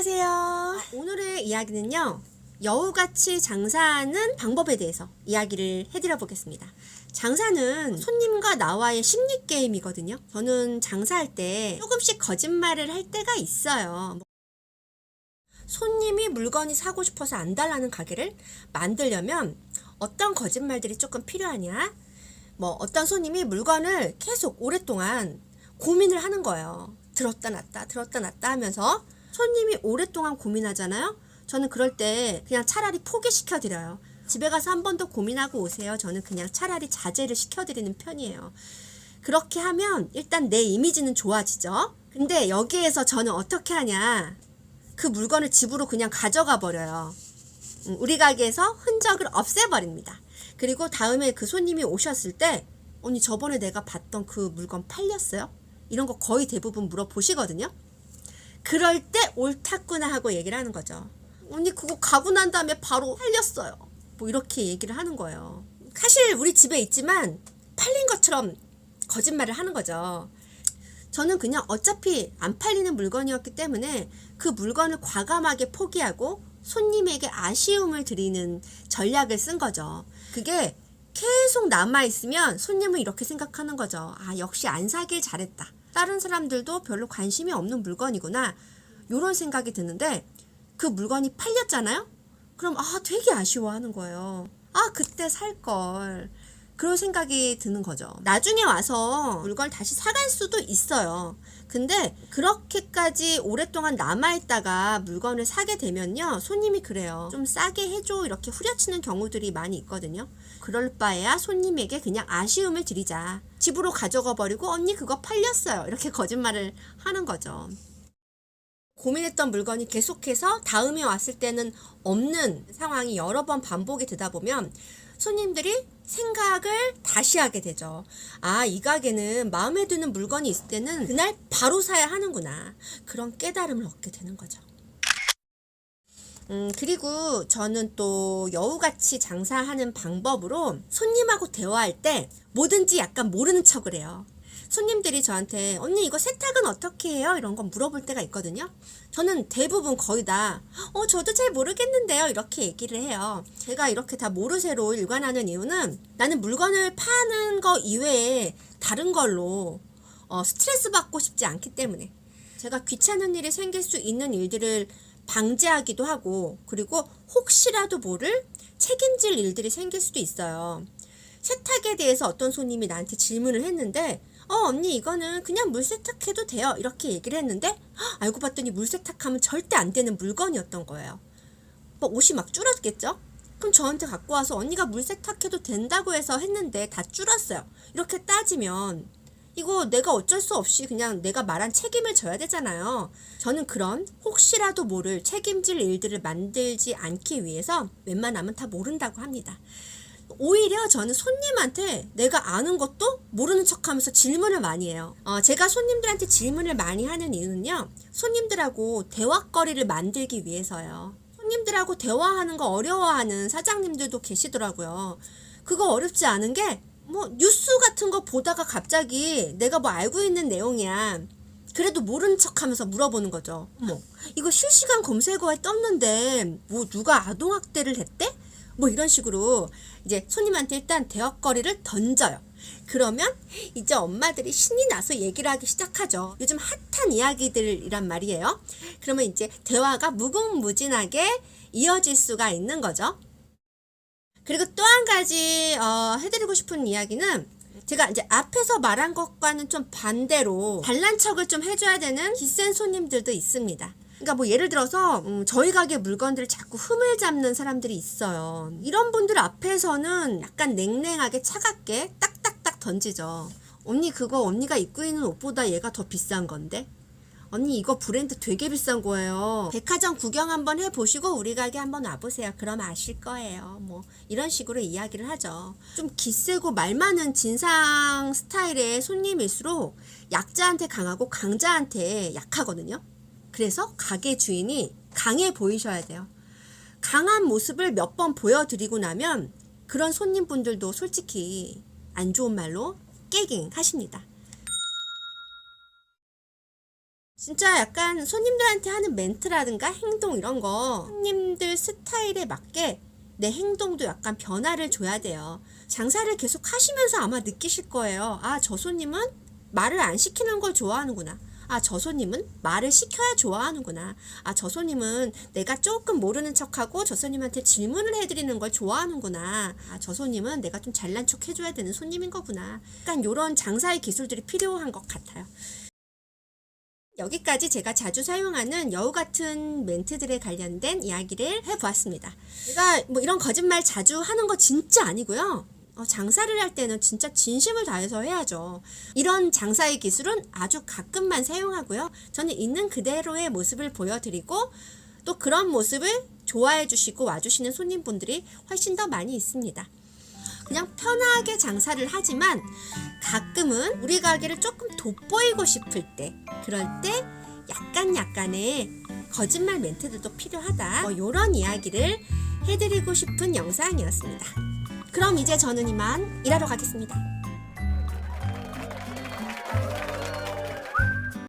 안녕하세요. 오늘의 이야기는요. 여우같이 장사하는 방법에 대해서 이야기를 해드려 보겠습니다. 장사는 손님과 나와의 심리 게임이거든요. 저는 장사할 때 조금씩 거짓말을 할 때가 있어요. 손님이 물건이 사고 싶어서 안 달라는 가게를 만들려면 어떤 거짓말들이 조금 필요하냐? 뭐 어떤 손님이 물건을 계속 오랫동안 고민을 하는 거예요. 들었다 놨다 들었다 놨다 하면서 손님이 오랫동안 고민하잖아요. 저는 그럴 때 그냥 차라리 포기시켜 드려요. 집에 가서 한 번 더 고민하고 오세요. 저는 그냥 차라리 자제를 시켜 드리는 편이에요. 그렇게 하면 일단 내 이미지는 좋아지죠. 근데 여기에서 저는 어떻게 하냐? 그 물건을 집으로 그냥 가져가 버려요. 음, 우리 가게에서 흔적을 없애버립니다. 그리고 다음에 그 손님이 오셨을 때, 언니 저번에 내가 봤던 그 물건 팔렸어요? 이런 거 거의 대부분 물어보시거든요. 그럴 때 옳았구나 하고 얘기를 하는 거죠. 언니 그거 가고 난 다음에 바로 팔렸어요. 뭐 이렇게 얘기를 하는 거예요. 사실 우리 집에 있지만 팔린 것처럼 거짓말을 하는 거죠. 저는 그냥 어차피 안 팔리는 물건이었기 때문에 그 물건을 과감하게 포기하고 손님에게 아쉬움을 드리는 전략을 쓴 거죠. 그게 계속 남아있으면 손님은 이렇게 생각하는 거죠. 아, 역시 안 사길 잘했다. 다른 사람들도 별로 관심이 없는 물건이구나. 요런 생각이 드는데 그 물건이 팔렸잖아요? 그럼 아, 되게 아쉬워하는 거예요. 아, 그때 살 걸. 그런 생각이 드는 거죠. 나중에 와서 물건을 다시 사갈 수도 있어요. 근데 그렇게까지 오랫동안 남아있다가 물건을 사게 되면요. 손님이 그래요. 좀 싸게 해줘. 이렇게 후려치는 경우들이 많이 있거든요. 그럴 바에야 손님에게 그냥 아쉬움을 드리자. 집으로 가져가 버리고 언니 그거 팔렸어요. 이렇게 거짓말을 하는 거죠. 고민했던 물건이 계속해서 다음에 왔을 때는 없는 상황이 여러 번 반복이 되다 보면 손님들이 생각을 다시 하게 되죠. 아, 이 가게는 마음에 드는 물건이 있을 때는 그날 바로 사야 하는구나. 그런 깨달음을 얻게 되는 거죠. 음, 그리고 저는 또 여우같이 장사하는 방법으로 손님하고 대화할 때 뭐든지 약간 모르는 척을 해요. 손님들이 저한테 언니 이거 세탁은 어떻게 해요? 이런 거 물어볼 때가 있거든요. 저는 대부분 거의 다 어, 저도 잘 모르겠는데요. 이렇게 얘기를 해요. 제가 이렇게 다 모르쇠로 일관하는 이유는 나는 물건을 파는 거 이외에 다른 걸로 어, 스트레스 받고 싶지 않기 때문에 제가 귀찮은 일이 생길 수 있는 일들을 방지하기도 하고 그리고 혹시라도 모를 책임질 일들이 생길 수도 있어요. 세탁에 대해서 어떤 손님이 나한테 질문을 했는데 어 언니 이거는 그냥 물 세탁해도 돼요 이렇게 얘기를 했는데 헉, 알고 봤더니 물 세탁하면 절대 안 되는 물건이었던 거예요. 뭐 옷이 막 줄었겠죠? 그럼 저한테 갖고 와서 언니가 물 세탁해도 된다고 해서 했는데 다 줄었어요. 이렇게 따지면 이거 내가 어쩔 수 없이 그냥 내가 말한 책임을 져야 되잖아요. 저는 그런 혹시라도 모를 책임질 일들을 만들지 않기 위해서 웬만하면 다 모른다고 합니다. 오히려 저는 손님한테 내가 아는 것도 모르는 척 하면서 질문을 많이 해요. 어, 제가 손님들한테 질문을 많이 하는 이유는요, 손님들하고 대화거리를 만들기 위해서요. 손님들하고 대화하는 거 어려워하는 사장님들도 계시더라고요. 그거 어렵지 않은 게, 뭐, 뉴스 같은 거 보다가 갑자기 내가 뭐 알고 있는 내용이야. 그래도 모르는 척 하면서 물어보는 거죠. 어머, 이거 실시간 검색어에 떴는데, 뭐, 누가 아동학대를 했대? 뭐 이런 식으로 이제 손님한테 일단 대화거리를 던져요. 그러면 이제 엄마들이 신이 나서 얘기를 하기 시작하죠. 요즘 핫한 이야기들이란 말이에요. 그러면 이제 대화가 무궁무진하게 이어질 수가 있는 거죠. 그리고 또 한 가지 어, 해드리고 싶은 이야기는 제가 이제 앞에서 말한 것과는 좀 반대로 잘난 척을 좀 해줘야 되는 기센 손님들도 있습니다. 그러니까 뭐 예를 들어서 음, 저희 가게 물건들을 자꾸 흠을 잡는 사람들이 있어요. 이런 분들 앞에서는 약간 냉랭하게 차갑게 딱딱딱 던지죠. 언니 그거 언니가 입고 있는 옷보다 얘가 더 비싼 건데? 언니 이거 브랜드 되게 비싼 거예요. 백화점 구경 한번 해보시고 우리 가게 한번 와보세요. 그럼 아실 거예요. 뭐 이런 식으로 이야기를 하죠. 좀 기세고 말 많은 진상 스타일의 손님일수록 약자한테 강하고 강자한테 약하거든요. 그래서 가게 주인이 강해 보이셔야 돼요. 강한 모습을 몇 번 보여드리고 나면 그런 손님분들도 솔직히 안 좋은 말로 깨깅 하십니다. 진짜 약간 손님들한테 하는 멘트라든가 행동 이런 거 손님들 스타일에 맞게 내 행동도 약간 변화를 줘야 돼요. 장사를 계속 하시면서 아마 느끼실 거예요. 아, 저 손님은 말을 안 시키는 걸 좋아하는구나. 아, 저 손님은 말을 시켜야 좋아하는구나. 아, 저 손님은 내가 조금 모르는 척하고 저 손님한테 질문을 해드리는 걸 좋아하는구나. 아, 저 손님은 내가 좀 잘난 척 해줘야 되는 손님인 거구나. 약간 이런 장사의 기술들이 필요한 것 같아요. 여기까지 제가 자주 사용하는 여우 같은 멘트들에 관련된 이야기를 해보았습니다. 제가 뭐 이런 거짓말 자주 하는 거 진짜 아니고요. 어, 장사를 할 때는 진짜 진심을 다해서 해야죠. 이런 장사의 기술은 아주 가끔만 사용하고요. 저는 있는 그대로의 모습을 보여드리고 또 그런 모습을 좋아해 주시고 와주시는 손님분들이 훨씬 더 많이 있습니다. 그냥 편하게 장사를 하지만 가끔은 우리 가게를 조금 돋보이고 싶을 때 그럴 때 약간 약간의 거짓말 멘트들도 필요하다 뭐 이런 이야기를 해드리고 싶은 영상이었습니다 그럼 이제 저는 이만 일하러 가겠습니다